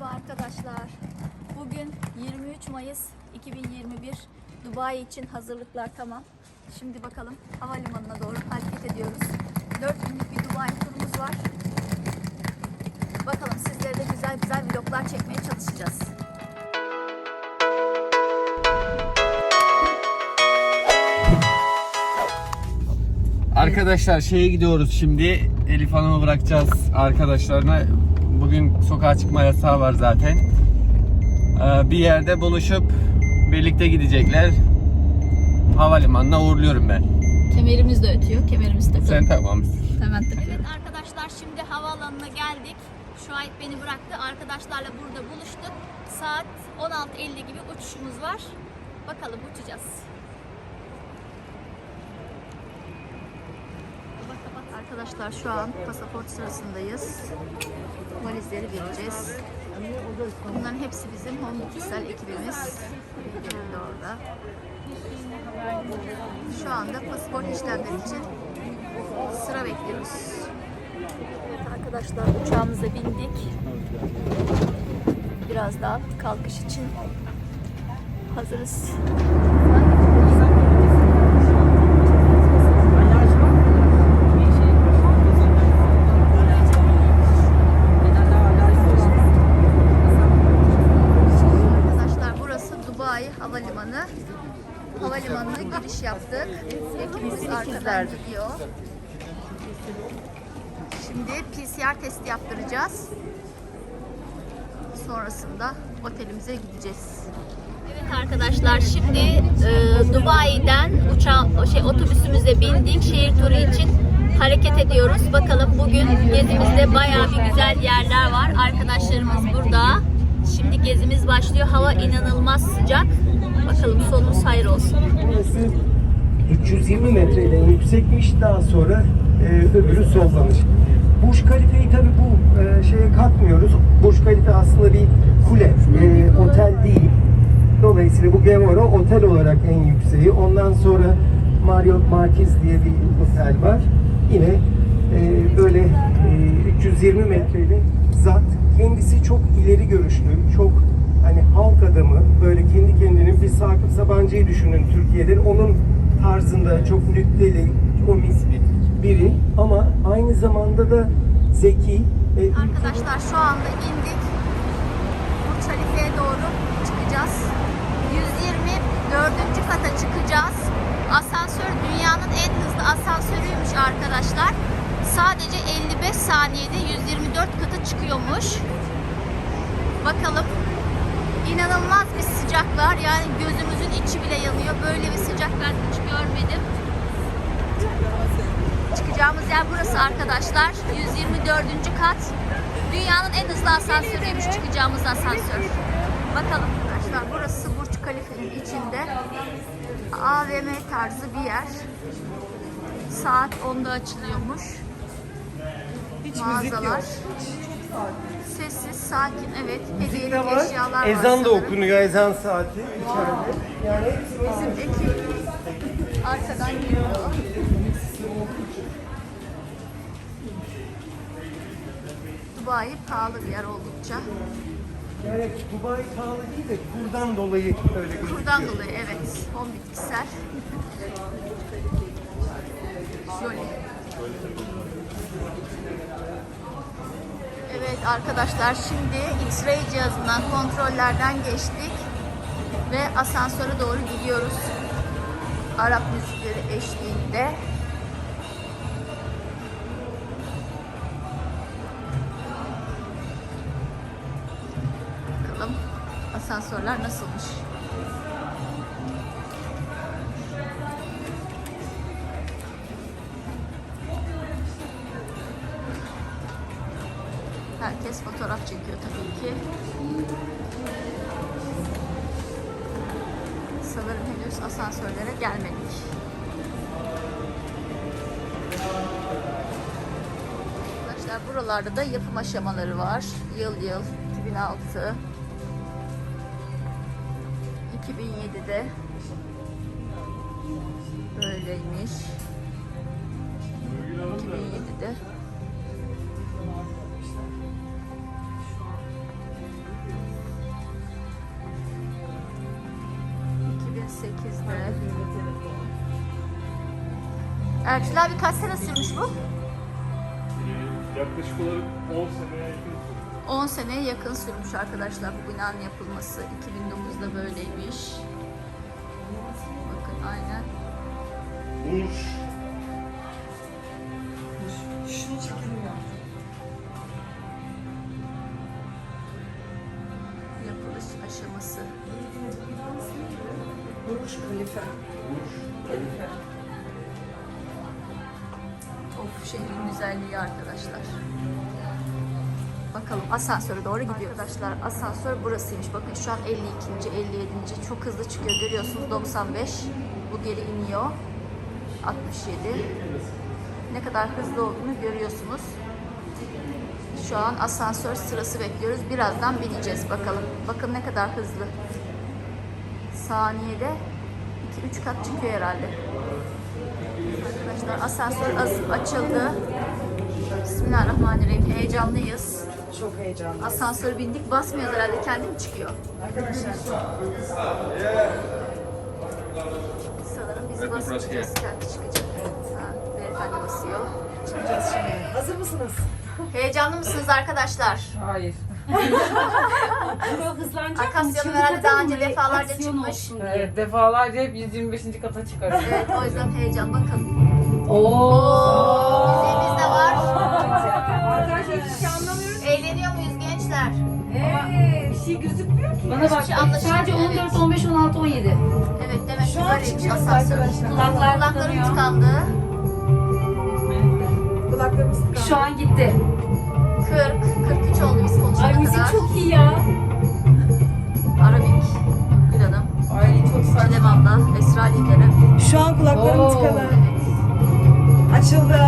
Merhaba arkadaşlar. Bugün 23 Mayıs 2021. Dubai için hazırlıklar tamam. Şimdi bakalım havalimanına doğru hareket ediyoruz. 4 günlük bir Dubai turumuz var. Bakalım sizlere de güzel güzel vloglar çekmeye çalışacağız. Arkadaşlar şeye gidiyoruz şimdi. Elif Hanım'ı bırakacağız arkadaşlarına. Bugün sokağa çıkma yasağı var zaten. Ee, Bir yerde buluşup birlikte gidecekler. Havalimanına uğurluyorum ben. Kemerimiz de ötüyor. Kemerimiz takılı. Sen tamam. Hemen Evet arkadaşlar şimdi havaalanına geldik. Şuayb beni bıraktı. Arkadaşlarla burada buluştuk. Saat 16.50 gibi uçuşumuz var. Bakalım uçacağız. Arkadaşlar şu an pasaport sırasındayız. Valizleri vereceğiz. Bunların hepsi bizim Home Kişisel ekibimiz. Orada. Şu anda pasaport işlemleri için sıra bekliyoruz. Evet arkadaşlar uçağımıza bindik. Birazdan kalkış için hazırız. Arkadaşlar burası Dubai Havalimanı. Havalimanına yaptık. Ekibimiz arkadan gidiyor. Şimdi PCR testi yaptıracağız. Sonrasında otelimize gideceğiz. Evet arkadaşlar şimdi e, Dubai'den uçağı şey otobüsümüze bindik şehir turu için hareket ediyoruz. Bakalım bugün gezimizde bayağı bir güzel yerler var. Arkadaşlarımız burada. Şimdi gezimiz başlıyor. Hava inanılmaz sıcak. Bakalım sonumuz hayır olsun. Burası 320 metreden yüksekmiş. Daha sonra e, öbürü sollanış. Burj Khalifa'yı tabii bu e, şeye katmıyoruz. Burj Khalifa aslında bir kule, e, otel değil. Dolayısıyla bu Gevora otel olarak en yükseği. Ondan sonra Marriott Marquis diye bir otel var. Yine e, böyle e, 320 metreli zat. Kendisi çok ileri görüşlü, çok hani halk adamı, böyle kendi kendinin bir Sakıp Sabancı'yı düşünün Türkiye'de. Onun tarzında çok nükteli, komik biri ama aynı zamanda da zeki. ve Arkadaşlar şu anda indik. Burç Halife'ye doğru çıkacağız. 124. kata çıkacağız. Asansör dünyanın en hızlı asansörüymüş arkadaşlar. Sadece 55 saniyede 124 kata çıkıyormuş. Bakalım. İnanılmaz bir sıcak var. Yani gözümüzün içi bile yanıyor. Böyle bir sıcak ben hiç görmedim. Çıkacağımız yer burası arkadaşlar. 124. kat. Dünyanın en hızlı asansörüymüş çıkacağımız asansör. Bakalım arkadaşlar burası Burç Kalife'nin içinde. AVM tarzı bir yer. Saat 10'da açılıyormuş. Mağazalar. Sessiz, sakin, evet. Müzik de var. eşyalar var. Ezan da sanırım. okunuyor, ezan saati içeride. Yani hepsi var. Bizim ekip arkadan geliyor. Dubai pahalı bir yer oldukça. Yani Dubai pahalı değil de kurdan dolayı öyle gözüküyor. Kurdan dolayı evet. Home bitkisel. Şöyle. Evet arkadaşlar şimdi X-ray cihazından kontrollerden geçtik ve asansöre doğru gidiyoruz. Arap müzikleri eşliğinde. Bakalım asansörler nasılmış. Asansörlere gelmedik. Arkadaşlar buralarda da yapım aşamaları var. Yıl yıl 2006 2007'de böyleymiş. 2007'de 8'de. Ertuğrul abi kaç sene sürmüş bu? Yaklaşık olarak 10 seneye yakın 10 seneye yakın sürmüş arkadaşlar bu binanın yapılması. 2009'da böyleymiş. Bakın aynen. Muş. Şunu çekelim ya. Yapılış aşaması. Burj Khalifa. Khalifa. Of şehrin güzelliği arkadaşlar. Bakalım asansöre doğru gidiyor arkadaşlar. Asansör burasıymış. Bakın şu an 52. 57. Çok hızlı çıkıyor. Görüyorsunuz 95. Bu geri iniyor. 67. Ne kadar hızlı olduğunu görüyorsunz. Şu an asansör sırası bekliyoruz. Birazdan bineceğiz bakalım. Bakın ne kadar hızlı. Saniyede 2-3 kat çıkıyor herhalde. Arkadaşlar asansör az- açıldı. Bismillahirrahmanirrahim. Heyecanlıyız. Çok heyecanlı. Asansör bindik basmıyoruz herhalde kendi mi çıkıyor? Arkadaşlar Sanırım biz basmayacağız kendi çıkacak. Ha, beyefendi basıyor. çıkacağız şimdi. Hazır mısınız? Heyecanlı mısınız arkadaşlar? Hayır. Akasya'nın herhalde daha önce defalarca çıkmış. Evet, defalarca hep 125. kata çıkarız. Evet o yüzden heyecan bakın. Oo. Müziğimiz de var. Arkadaşlar hiçbir şey anlamıyoruz. Eğleniyor muyuz gençler? Ee, bir şey gözükmüyor ki. Bana bak şey anlaşılmıyor, sadece evet. 14, 15, 16, 17. Evet demek ki Şu an böyleymiş çıkıyoruz asansör. arkadaşlar. Kulaklar Kulaklarım tıkanıyor. tıkandı. Kulaklarımız tıkandı. Şu an gitti. 40, 43 oldu biz konuşana Ay müzik kadar. çok iyi ya. Şu an kulaklarım tıkalı. Açıldı.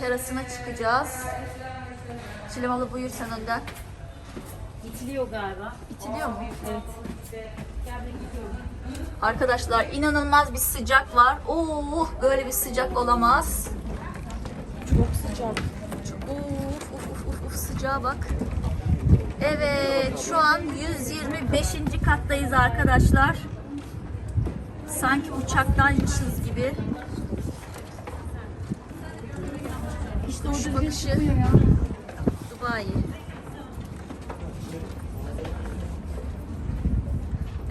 Terasına çıkacağız. Çilem abla buyur sen önden. İtiliyor galiba. İtiliyor mu? Evet. Arkadaşlar inanılmaz bir sıcak var. Oo, böyle bir sıcak olamaz. Çok sıcak. Uf, uf, uf, uf, uf, sıcağa bak. Evet, şu an 125. kattayız arkadaşlar. Sanki uçaktaymışız gibi. İşte o bakışı. Dubai.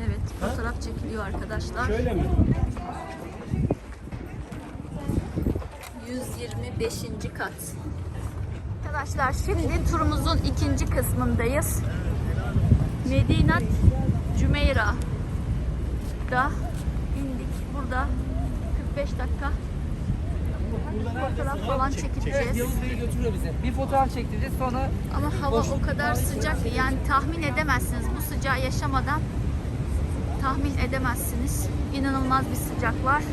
Evet, fotoğraf çekiliyor arkadaşlar. Şöyle mi? 125. kat. Arkadaşlar şimdi turumuzun ikinci kısmındayız. Medinat Cümeyra da indik. Burada 45 dakika fotoğraf falan çekeceğiz. Yavuz Bey götürüyor bizi. Bir fotoğraf çektireceğiz sonra Ama hava o kadar sıcak ki yani tahmin edemezsiniz. Bu sıcağı yaşamadan tahmin edemezsiniz. İnanılmaz bir sıcak var.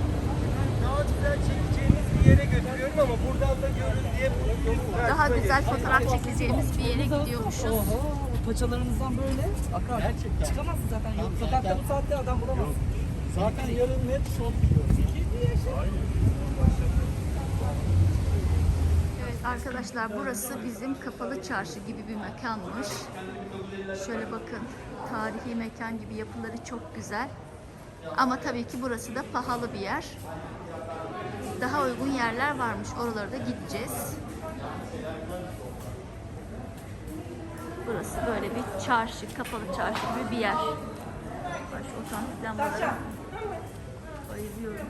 Daha güzel çekeceğimiz bir yere götürüyorum ama buradan da görün diye Daha güzel fotoğraf çekeceğimiz bir yere gidiyormuşuz. oho paçalarınızdan böyle akar. Gerçekten. Çıkamazsın zaten. Yok, sokakta bu saatte adam bulamazsın. Zaten yarın net son Evet arkadaşlar burası bizim kapalı çarşı gibi bir mekanmış. Şöyle bakın tarihi mekan gibi yapıları çok güzel. Ama tabii ki burası da pahalı bir yer. Daha uygun yerler varmış. Oralara da gideceğiz. Burası böyle bir çarşı, kapalı çarşı gibi bir yer. Bak şu otantik lambalara bayılıyorum.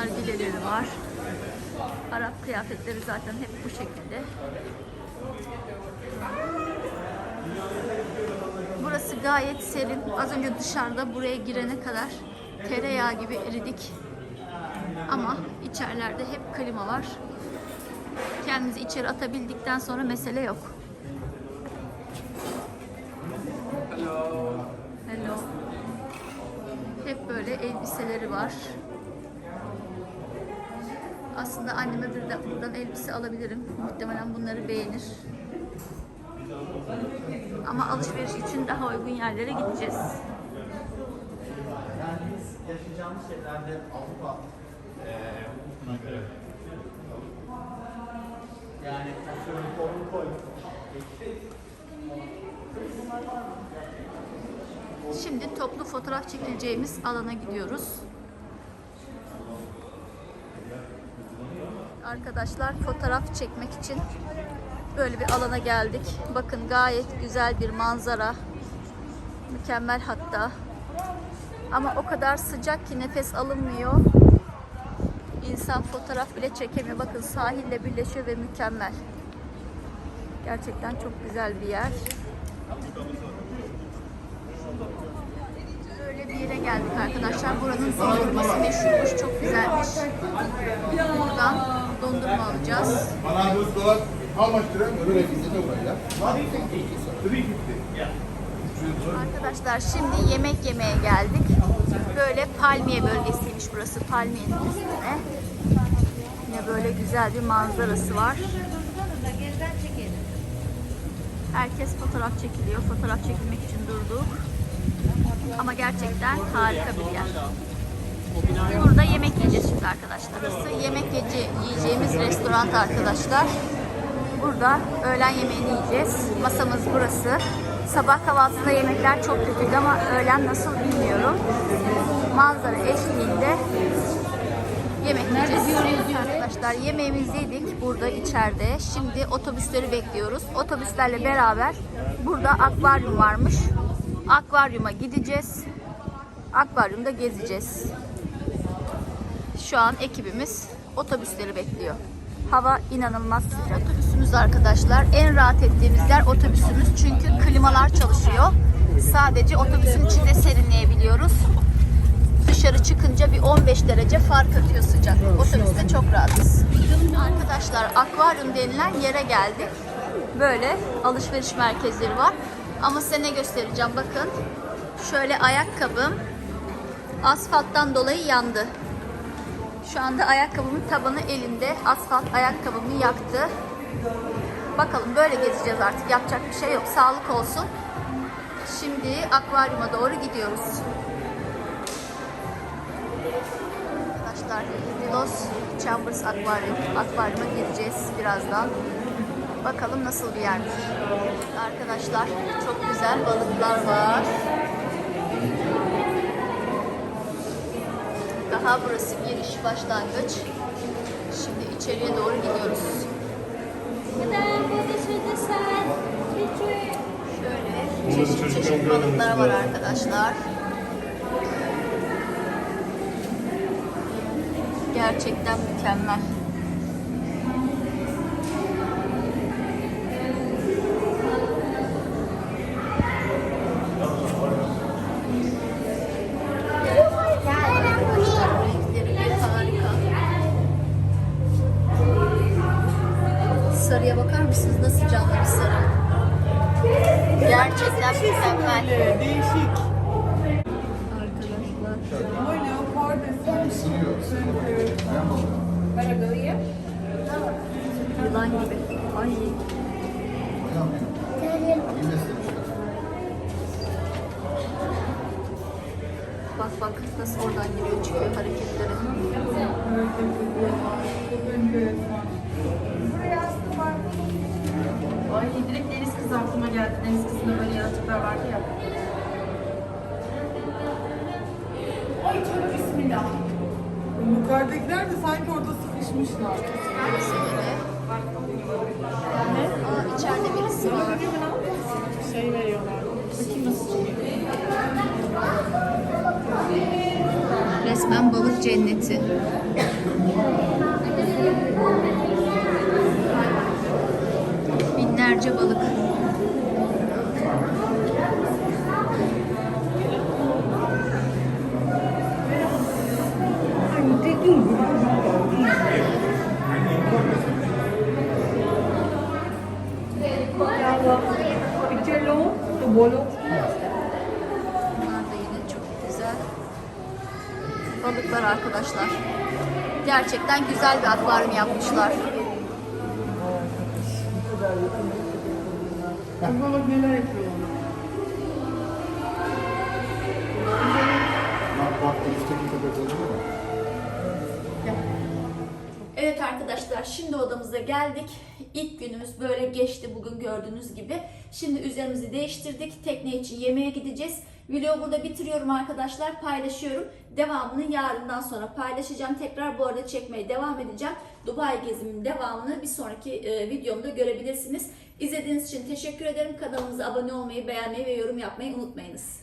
Nargileleri var. Arap kıyafetleri zaten hep bu şekilde. Burası gayet serin. Az önce dışarıda buraya girene kadar Tereyağı gibi eridik. Ama içerilerde hep klima var. Kendinizi içeri atabildikten sonra mesele yok. Hello. Hep böyle elbiseleri var. Aslında anneme bir de buradan elbise alabilirim. Muhtemelen bunları beğenir. Ama alışveriş için daha uygun yerlere gideceğiz. yaşayacağımız şeylerde Avrupa hukukuna göre yani atıyorum kolunu koy. Şimdi toplu fotoğraf çekileceğimiz alana gidiyoruz. Arkadaşlar fotoğraf çekmek için böyle bir alana geldik. Bakın gayet güzel bir manzara. Mükemmel hatta. Ama o kadar sıcak ki nefes alınmıyor. İnsan fotoğraf bile çekemiyor. Bakın sahille birleşiyor ve mükemmel. Gerçekten çok güzel bir yer. Böyle bir yere geldik arkadaşlar. Buranın dondurması meşhurmuş, çok güzelmiş. Buradan dondurma alacağız. Anadolu dolar how much dirham? Öbür ekizde buraya. Arkadaşlar şimdi yemek yemeye geldik. Böyle palmiye bölgesiymiş burası. Palmiyenin üstüne. Yine böyle güzel bir manzarası var. Herkes fotoğraf çekiliyor. Fotoğraf çekilmek için durduk. Ama gerçekten harika bir yer. Burada yemek yiyeceğiz şimdi arkadaşlar. Burası yemek yiyece- yiyeceğimiz restoran arkadaşlar. Burada öğlen yemeğini yiyeceğiz. Masamız burası. Sabah kahvaltısında yemekler çok kötüydü ama öğlen nasıl bilmiyorum. Manzara eşliğinde yemek yiyeceğiz. Arkadaşlar yemeğimizi yedik burada içeride. Şimdi otobüsleri bekliyoruz. Otobüslerle beraber burada akvaryum varmış. Akvaryuma gideceğiz. Akvaryumda gezeceğiz. Şu an ekibimiz otobüsleri bekliyor. Hava inanılmaz sıcak. Otobüsümüz arkadaşlar. En rahat ettiğimiz yer otobüsümüz. Çünkü klimalar çalışıyor. Sadece otobüsün içinde serinleyebiliyoruz. Dışarı çıkınca bir 15 derece fark atıyor sıcak. Otobüste çok rahatız. Arkadaşlar akvaryum denilen yere geldik. Böyle alışveriş merkezleri var. Ama size ne göstereceğim bakın. Şöyle ayakkabım asfalttan dolayı yandı. Şu anda ayakkabımın tabanı elimde. Asfalt ayakkabımı yaktı. Bakalım böyle gezeceğiz artık. Yapacak bir şey yok. Sağlık olsun. Şimdi akvaryuma doğru gidiyoruz. Arkadaşlar Los Chambers Akvaryum. Akvaryuma gireceğiz birazdan. Bakalım nasıl bir yermiş. Arkadaşlar çok güzel balıklar var. Daha burası giriş başlangıç. Şimdi içeriye doğru gidiyoruz. Şöyle çeşit çeşit balıklar var arkadaşlar. Gerçekten mükemmel. Nasıl oradan giriyor çıkıyor hareketleri. Ay direkt deniz kızı aklıma geldi. Deniz kızında böyle yaratıklar vardı ya. Ay tövbe bismillah. Yukarıdakiler de sanki orada sıkışmışlar. Birisi yine. Aa, içeride birisi var. Şey veriyorlar. Bakayım nasıl çıkıyor. Resmen balık cenneti. Binlerce balık. Arkadaşlar. Gerçekten güzel bir akvaryum yapmışlar. Evet arkadaşlar şimdi odamıza geldik. İlk günümüz böyle geçti bugün gördüğünüz gibi. Şimdi üzerimizi değiştirdik. Tekne için yemeğe gideceğiz. Vlogu burada bitiriyorum arkadaşlar. Paylaşıyorum. Devamını yarından sonra paylaşacağım. Tekrar bu arada çekmeye devam edeceğim. Dubai gezimin devamını bir sonraki e, videomda görebilirsiniz. İzlediğiniz için teşekkür ederim. Kanalımıza abone olmayı, beğenmeyi ve yorum yapmayı unutmayınız.